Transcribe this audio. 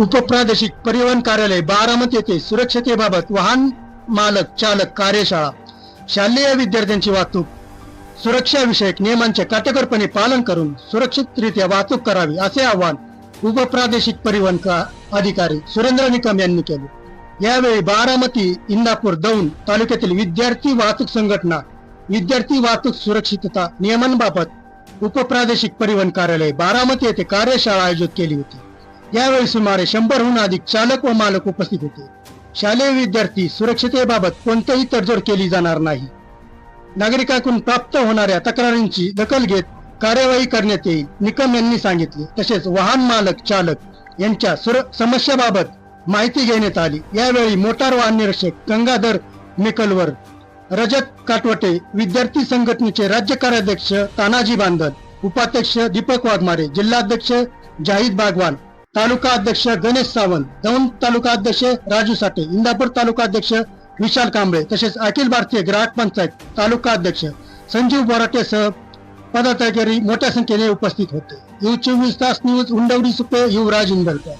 उपप्रादेशिक परिवहन कार्यालय बारामती येथे सुरक्षतेबाबत वाहन मालक चालक कार्यशाळा शालेय विद्यार्थ्यांची वाहतूक सुरक्षाविषयक नियमांचे काटेकोरपणे पालन करून सुरक्षितरित्या वाहतूक करावी असे आवाहन उपप्रादेशिक परिवहन का अधिकारी सुरेंद्र निकम यांनी केले. यावेळी बारामती इंदापूर दौंड तालुक्यातील विद्यार्थी वाहतूक संघटना विद्यार्थी वाहतूक सुरक्षितता नियमांबाबत उपप्रादेशिक परिवहन कार्यालय बारामती येथे कार्यशाळा आयोजित केली होती. यावेळी सुमारे शंभरहून अधिक चालक व मालक उपस्थित होते. शालेय विद्यार्थी सुरक्षतेबाबत कोणतीही तडजोड केली जाणार नाही. नागरिकांकडून प्राप्त होणाऱ्या तक्रारींची दखल घेत कार्यवाही करण्यात येईल निकम यांनी सांगितले. तसेच वाहन मालक चालक यांच्या सुर समस्याबाबत माहिती घेण्यात आली. यावेळी मोटार वाहन निरीक्षक गंगाधर मेकलवर रजत काटवटे विद्यार्थी संघटनेचे राज्य कार्याध्यक्ष तानाजी बांधन उपाध्यक्ष दीपक वाघमारे जिल्हाध्यक्ष जाहीद बागवान तालुका अध्यक्ष गणेश सावंत दौंड तालुका अध्यक्ष राजू साठे इंदापूर तालुका अध्यक्ष विशाल कांबळे तसेच अखिल भारतीय ग्राहक पंचायत तालुका अध्यक्ष संजीव बोराटे सह पदाधिकारी मोठ्या संख्येने उपस्थित होते. यू चोवीस तास न्यूज उंडवडी सुपे युवराज इंदलकर